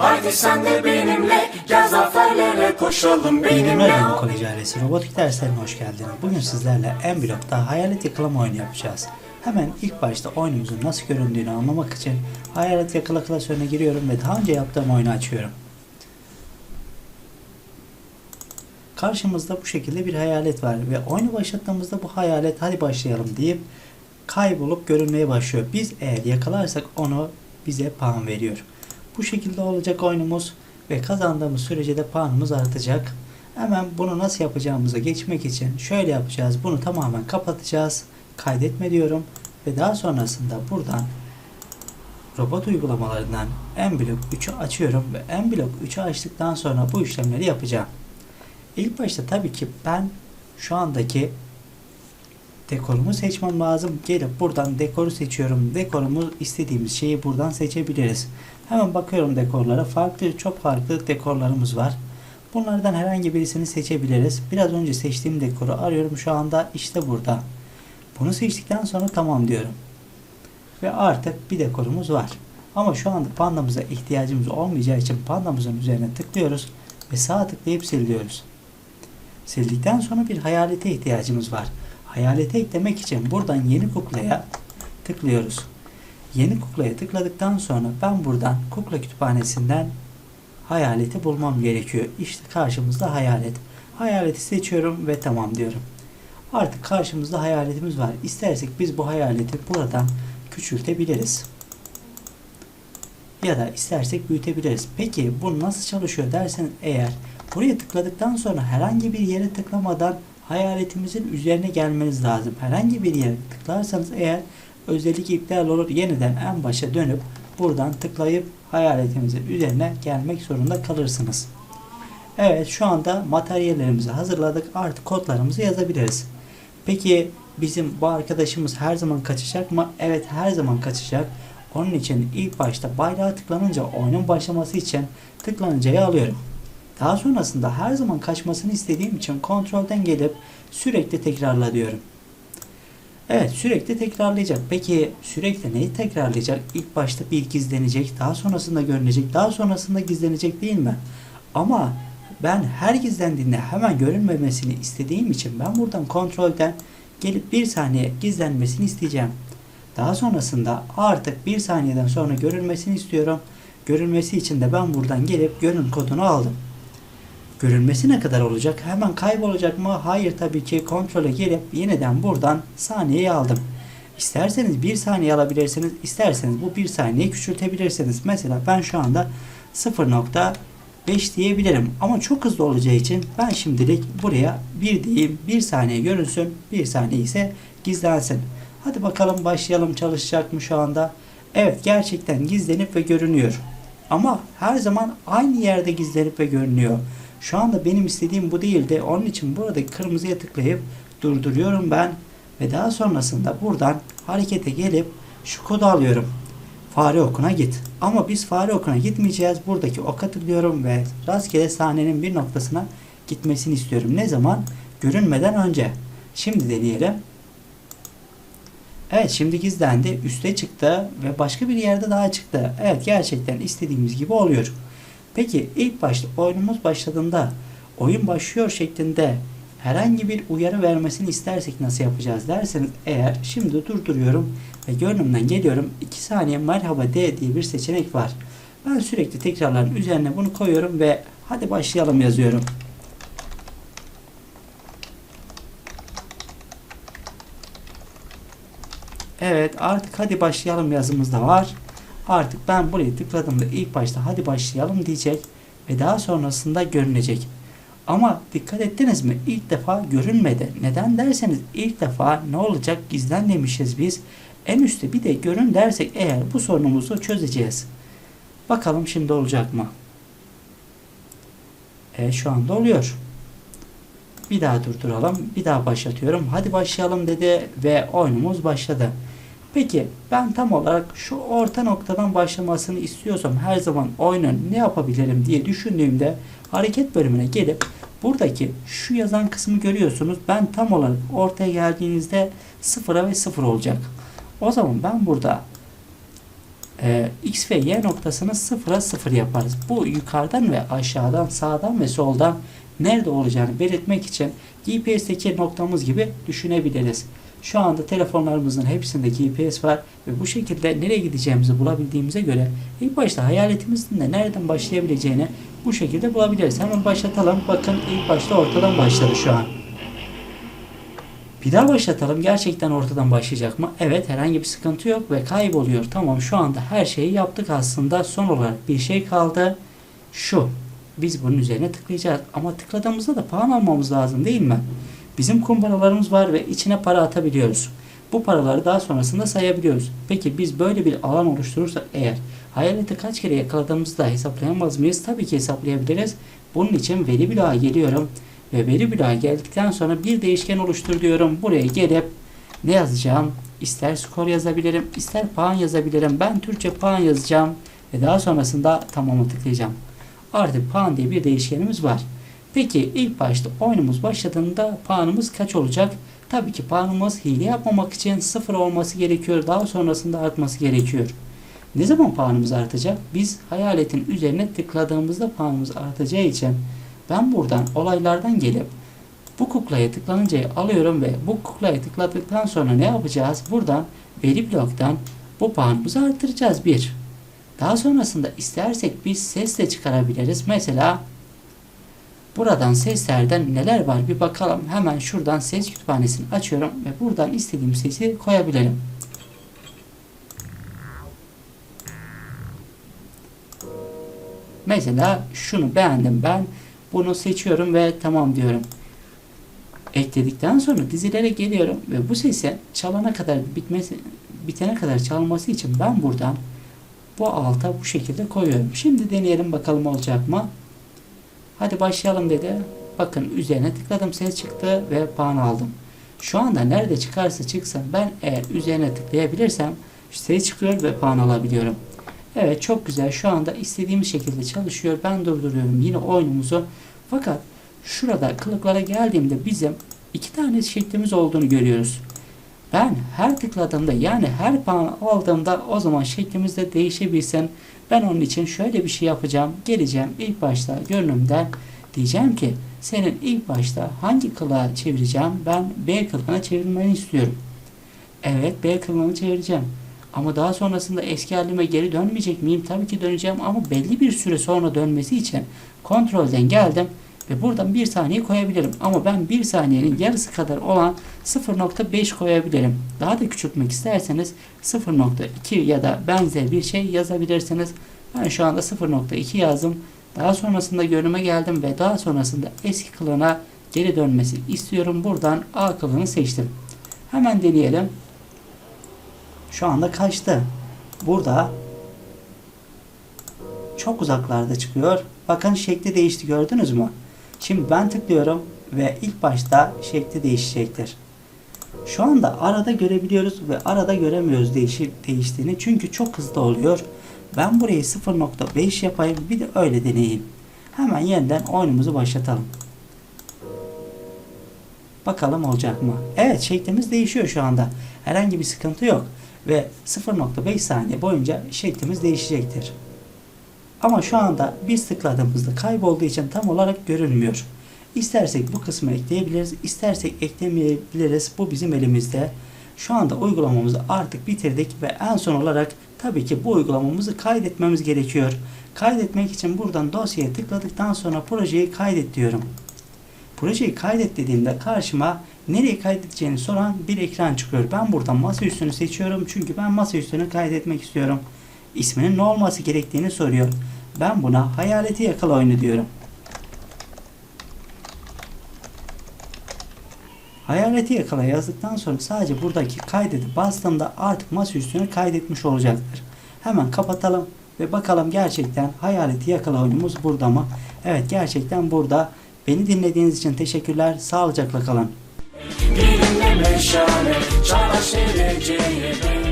Haydi sen de benimle gel zaferlere koşalım Benim benimle Radyo Kolej ailesi robotik derslerine hoş geldiniz. Bugün sizlerle en blokta hayalet yakalama oyunu yapacağız. Hemen ilk başta oyunumuzun nasıl göründüğünü anlamak için hayalet yakala klasörüne giriyorum ve daha önce yaptığım oyunu açıyorum. Karşımızda bu şekilde bir hayalet var ve oyunu başlattığımızda bu hayalet hadi başlayalım deyip kaybolup görünmeye başlıyor. Biz eğer yakalarsak onu bize puan veriyor. Bu şekilde olacak oyunumuz ve kazandığımız sürece de puanımız artacak. Hemen bunu nasıl yapacağımıza geçmek için şöyle yapacağız. Bunu tamamen kapatacağız. Kaydetme diyorum ve daha sonrasında buradan robot uygulamalarından MBlock 3'ü açıyorum ve MBlock 3'ü açtıktan sonra bu işlemleri yapacağım. İlk başta tabii ki ben şu andaki dekorumu seçmem lazım. Gelip buradan dekoru seçiyorum. Dekorumu istediğimiz şeyi buradan seçebiliriz. Hemen bakıyorum dekorlara. Farklı, çok farklı dekorlarımız var. Bunlardan herhangi birisini seçebiliriz. Biraz önce seçtiğim dekoru arıyorum. Şu anda işte burada. Bunu seçtikten sonra tamam diyorum. Ve artık bir dekorumuz var. Ama şu anda pandamıza ihtiyacımız olmayacağı için pandamızın üzerine tıklıyoruz ve sağ tıklayıp sil diyoruz. Sildikten sonra bir hayalete ihtiyacımız var. Hayalete eklemek için buradan yeni kuklaya tıklıyoruz. Yeni kuklaya tıkladıktan sonra ben buradan kukla kütüphanesinden hayaleti bulmam gerekiyor. İşte karşımızda hayalet. Hayaleti seçiyorum ve tamam diyorum. Artık karşımızda hayaletimiz var. İstersek biz bu hayaleti buradan küçültebiliriz. Ya da istersek büyütebiliriz. Peki bu nasıl çalışıyor derseniz eğer buraya tıkladıktan sonra herhangi bir yere tıklamadan hayaletimizin üzerine gelmeniz lazım. Herhangi bir yere tıklarsanız eğer özellik iptal olur. Yeniden en başa dönüp buradan tıklayıp hayaletimizin üzerine gelmek zorunda kalırsınız. Evet şu anda materyallerimizi hazırladık. Artık kodlarımızı yazabiliriz. Peki bizim bu arkadaşımız her zaman kaçacak mı? Evet her zaman kaçacak. Onun için ilk başta bayrağa tıklanınca oyunun başlaması için tıklanıncayı alıyorum. Daha sonrasında her zaman kaçmasını istediğim için kontrolden gelip sürekli tekrarla diyorum. Evet sürekli tekrarlayacak. Peki sürekli neyi tekrarlayacak? İlk başta bir gizlenecek, daha sonrasında görünecek, daha sonrasında gizlenecek değil mi? Ama ben her gizlendiğinde hemen görünmemesini istediğim için ben buradan kontrolden gelip bir saniye gizlenmesini isteyeceğim. Daha sonrasında artık bir saniyeden sonra görülmesini istiyorum. Görülmesi için de ben buradan gelip görün kodunu aldım. Görülmesi ne kadar olacak? Hemen kaybolacak mı? Hayır tabii ki kontrole gelip yeniden buradan saniyeyi aldım. İsterseniz bir saniye alabilirsiniz. isterseniz bu bir saniyeyi küçültebilirsiniz. Mesela ben şu anda 0.5 diyebilirim. Ama çok hızlı olacağı için ben şimdilik buraya 1 diyeyim. 1 saniye görünsün. 1 saniye ise gizlensin. Hadi bakalım başlayalım çalışacak mı şu anda? Evet gerçekten gizlenip ve görünüyor. Ama her zaman aynı yerde gizlenip ve görünüyor. Şu anda benim istediğim bu değildi. Onun için buradaki kırmızıya tıklayıp durduruyorum ben. Ve daha sonrasında buradan harekete gelip şu kodu alıyorum. Fare okuna git. Ama biz fare okuna gitmeyeceğiz. Buradaki oka tıklıyorum ve rastgele sahnenin bir noktasına gitmesini istiyorum. Ne zaman? Görünmeden önce. Şimdi deneyelim. Evet şimdi gizlendi. Üste çıktı ve başka bir yerde daha çıktı. Evet gerçekten istediğimiz gibi oluyor. Peki ilk başta oyunumuz başladığında oyun başlıyor şeklinde herhangi bir uyarı vermesini istersek nasıl yapacağız derseniz eğer şimdi durduruyorum ve görünümden geliyorum 2 saniye merhaba de diye bir seçenek var. Ben sürekli tekrarların üzerine bunu koyuyorum ve hadi başlayalım yazıyorum. Evet artık hadi başlayalım yazımız da var. Artık ben buraya tıkladığımda ilk başta hadi başlayalım diyecek ve daha sonrasında görünecek. Ama dikkat ettiniz mi? İlk defa görünmedi. Neden derseniz ilk defa ne olacak gizlen demişiz biz. En üstte bir de görün dersek eğer bu sorunumuzu çözeceğiz. Bakalım şimdi olacak mı? E şu anda oluyor. Bir daha durduralım. Bir daha başlatıyorum. Hadi başlayalım dedi ve oyunumuz başladı. Peki ben tam olarak şu orta noktadan başlamasını istiyorsam her zaman oyunun ne yapabilirim diye düşündüğümde hareket bölümüne gelip buradaki şu yazan kısmı görüyorsunuz. Ben tam olarak ortaya geldiğinizde sıfıra ve sıfır olacak. O zaman ben burada e, x ve y noktasını sıfıra sıfır yaparız. Bu yukarıdan ve aşağıdan, sağdan ve soldan nerede olacağını belirtmek için GPS'teki noktamız gibi düşünebiliriz. Şu anda telefonlarımızın hepsinde GPS var ve bu şekilde nereye gideceğimizi bulabildiğimize göre ilk başta hayaletimizin de nereden başlayabileceğini bu şekilde bulabiliriz. Hemen başlatalım. Bakın ilk başta ortadan başladı şu an. Bir daha başlatalım. Gerçekten ortadan başlayacak mı? Evet herhangi bir sıkıntı yok ve kayboluyor. Tamam şu anda her şeyi yaptık aslında. Son olarak bir şey kaldı. Şu. Biz bunun üzerine tıklayacağız. Ama tıkladığımızda da puan almamız lazım değil mi? Bizim kumbaralarımız var ve içine para atabiliyoruz. Bu paraları daha sonrasında sayabiliyoruz. Peki biz böyle bir alan oluşturursak eğer hayaleti kaç kere yakaladığımızı da hesaplayamaz mıyız? Tabii ki hesaplayabiliriz. Bunun için veri bloğa geliyorum ve veri bloğa geldikten sonra bir değişken oluştur diyorum. Buraya gelip ne yazacağım? İster skor yazabilirim, ister puan yazabilirim. Ben Türkçe puan yazacağım ve daha sonrasında tamamı tıklayacağım. Artık puan diye bir değişkenimiz var. Peki ilk başta oyunumuz başladığında puanımız kaç olacak? Tabii ki puanımız hile yapmamak için sıfır olması gerekiyor. Daha sonrasında artması gerekiyor. Ne zaman puanımız artacak? Biz hayaletin üzerine tıkladığımızda puanımız artacağı için ben buradan olaylardan gelip bu kuklaya tıklanıncayı alıyorum ve bu kuklaya tıkladıktan sonra ne yapacağız? Buradan veri bloktan bu puanımızı artıracağız bir. Daha sonrasında istersek biz ses de çıkarabiliriz. Mesela buradan seslerden neler var bir bakalım. Hemen şuradan ses kütüphanesini açıyorum ve buradan istediğim sesi koyabilirim. Mesela şunu beğendim ben. Bunu seçiyorum ve tamam diyorum. Ekledikten sonra dizilere geliyorum ve bu sesin çalana kadar bitmesi bitene kadar çalması için ben buradan bu alta bu şekilde koyuyorum. Şimdi deneyelim bakalım olacak mı? Hadi başlayalım dedi. Bakın üzerine tıkladım ses çıktı ve puan aldım. Şu anda nerede çıkarsa çıksın ben eğer üzerine tıklayabilirsem ses çıkıyor ve puan alabiliyorum. Evet çok güzel. Şu anda istediğimiz şekilde çalışıyor. Ben durduruyorum yine oyunumuzu. Fakat şurada kılıklara geldiğimde bizim iki tane şeklimiz olduğunu görüyoruz. Ben her tıkladığımda yani her puan aldığımda o zaman şeklimiz de değişebilsin. Ben onun için şöyle bir şey yapacağım. Geleceğim ilk başta görünümden diyeceğim ki senin ilk başta hangi kılığa çevireceğim? Ben B kılığına çevirmeni istiyorum. Evet B kılığını çevireceğim. Ama daha sonrasında eski halime geri dönmeyecek miyim? Tabii ki döneceğim ama belli bir süre sonra dönmesi için kontrolden geldim ve buradan bir saniye koyabilirim. Ama ben bir saniyenin yarısı kadar olan 0.5 koyabilirim. Daha da küçültmek isterseniz 0.2 ya da benzer bir şey yazabilirsiniz. Ben şu anda 0.2 yazdım. Daha sonrasında görünüme geldim ve daha sonrasında eski kılığına geri dönmesi istiyorum. Buradan A kılığını seçtim. Hemen deneyelim. Şu anda kaçtı. Burada çok uzaklarda çıkıyor. Bakın şekli değişti gördünüz mü? Şimdi ben tıklıyorum ve ilk başta şekli değişecektir. Şu anda arada görebiliyoruz ve arada göremiyoruz değişip değiştiğini. Çünkü çok hızlı oluyor. Ben burayı 0.5 yapayım bir de öyle deneyeyim. Hemen yeniden oyunumuzu başlatalım. Bakalım olacak mı? Evet şeklimiz değişiyor şu anda. Herhangi bir sıkıntı yok. Ve 0.5 saniye boyunca şeklimiz değişecektir. Ama şu anda biz tıkladığımızda kaybolduğu için tam olarak görünmüyor. İstersek bu kısmı ekleyebiliriz, istersek eklemeyebiliriz. Bu bizim elimizde. Şu anda uygulamamızı artık bitirdik ve en son olarak tabii ki bu uygulamamızı kaydetmemiz gerekiyor. Kaydetmek için buradan dosyaya tıkladıktan sonra projeyi kaydet diyorum. Projeyi kaydet dediğimde karşıma nereye kaydedeceğini soran bir ekran çıkıyor. Ben buradan masaüstünü seçiyorum çünkü ben masaüstünü kaydetmek istiyorum. İsminin ne olması gerektiğini soruyor. Ben buna hayaleti yakala oyunu diyorum. Hayaleti yakala yazdıktan sonra sadece buradaki kaydedi bastığımda artık masaüstünü kaydetmiş olacaktır. Hemen kapatalım ve bakalım gerçekten hayaleti yakala oyunumuz burada mı? Evet gerçekten burada. Beni dinlediğiniz için teşekkürler. Sağlıcakla kalın. Dilimle meşale Çağdaş geleceğe